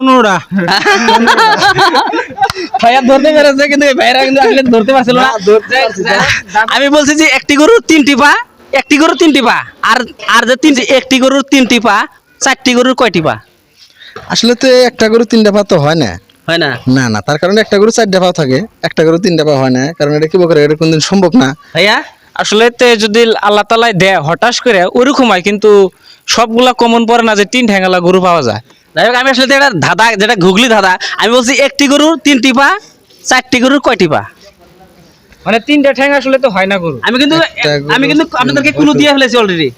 পনেরোটা। ভাইয়া ধরতে পেরেছে কিন্তু ভাইরা কিন্তু আসলে ধরতে পারছিল না। আমি বলছি যে একটি গরুর তিনটি পা একটি গরুর তিনটি পা। আর আর যে তিনটি একটি গরুর তিনটি পা চারটি গরুর কয়টি পা? আসলে তো একটা গরু তিনটা পা তো হয় না। হয় না? না না তার কারণে একটা গরু চারটা পা থাকে। একটা গরু তিনটা পা হয় না কারণ এটা কি বকরে এটা কোনদিন সম্ভব না। ভাইয়া? আসলে তে যদি আল্লাহ তালাই দেয় হঠাৎ করে ওরকম হয় কিন্তু সবগুলা কমন পড়ে না যে তিন ঠ্যাঙ্গালা গরু পাওয়া যায়। যাই হোক আমি আসলে এটা ধাঁধা যেটা ঘুগলি ধাঁধা আমি বলছি একটি গরুর তিনটি পা চারটি গরুর কয়টি পা? মানে তিনটা ঠ্যাং আসলে তো হয় না গরু। আমি কিন্তু আমি কিন্তু আপনাদেরকে কুলু দিয়ে ফেলেছি অলরেডি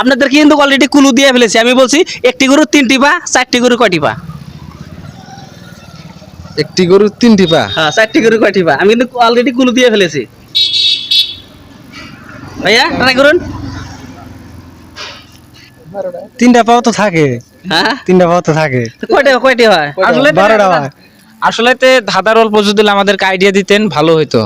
আপনাদেরকে কিন্তু অলরেডি কুলু দিয়ে ফেলেছি। আমি বলছি একটি গরুর তিনটি পা চারটি গরুর কয়টি পা? একটি গরু তিনটি পা? হ্যাঁ চারটি গরু কয়টি পা? আমি কিন্তু অলরেডি কুলু দিয়ে ফেলেছি। ভাইয়া ট্রাই করুন। তিনটা পাও তো থাকে। হ্যাঁ? তিনটা পাও তো থাকে। কয়টি কয়টি হয়? আসলে বারোটা হয়। আসলে তে ধাঁধার অল্প যদি আমাদেরকে আইডিয়া দিতেন ভালো হতো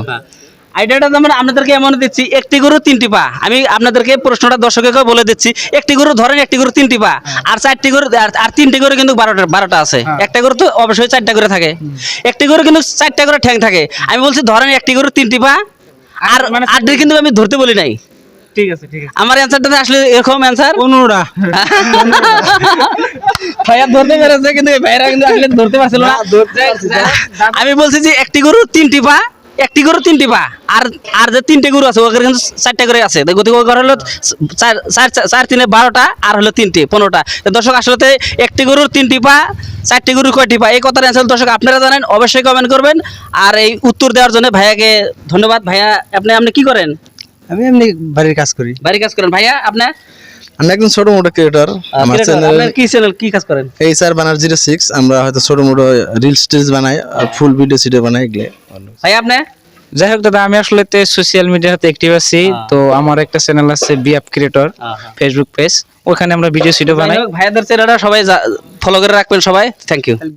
আইডিয়াটা তো আপনাদেরকে এমন দিচ্ছি একটি গরু তিনটি পা। আমি আপনাদেরকে প্রশ্নটা দর্শককে বলে দিচ্ছি একটি গরু ধরেন একটি গরু তিনটি পা। আর চারটি গরু আর- আর তিনটি গরু কিন্তু বারোটা বারোটা আছে। একটা গরু তো অবশ্যই চারটা করে থাকে। একটি গরু কিন্তু চারটা করে ঠ্যাং থাকে। আমি বলছি ধরেন একটি গরু তিনটি পা। আর মানে- আটটি কিন্তু আমি ধরতে বলি নাই। ঠিক আছে ঠিক আছে। আমার অ্যান্সারটা আসলে এরকম অ্যান্সার পনেরোটা ভাইয়া ধরতে পেরেছে কিন্তু ভাইরা কিন্তু আসলে ধরতে পারছিল না। আমি বলছি যে একটি গরু তিনটি পা একটি গরু তিনটি পা। আর আর যে তিনটে গরু আছে ওখানে কিন্তু চারটা করে আছে। গতিকে ওখানে হলো চার চার তিনে বারোটা আর হলো তিনটি পনেরোটা। দর্শক আসলে একটি গরুর তিনটি পা চারটি গরুর কয়টি পা এই কথার অ্যান্সার দর্শক আপনারা জানেন অবশ্যই কমেন্ট করবেন। আর এই উত্তর দেওয়ার জন্য ভাইয়াকে ধন্যবাদ। ভাইয়া আপনি আপনি কি করেন? আমি এমনি বাড়ির কাজ করি। বাড়ি কাজ করেন। ভাইয়া আপনার? আমি একজন ছোট মোটো ক্রিয়েটর আমার চ্যানেল আপনার কি চ্যানেল কি কাজ করেন? এইচ আর বানার জিরো সিক্স আমরা হয়তো ছোট মোটো রিলস টিলস বানাই আর ফুল ভিডিও সিডিও বানাই এগুলো। ভাইয়া আপনি যাই হোক দাদা আমি আসলে তে সোশ্যাল মিডিয়াতে অ্যাক্টিভ আছি। তো আমার একটা চ্যানেল আছে বিএফ ক্রিয়েটর ফেসবুক পেজ ওখানে আমরা ভিডিও সিডিও বানাই। ভাইয়াদের চ্যানেলটা সবাই ফলো করে রাখবেন সবাই। Thank you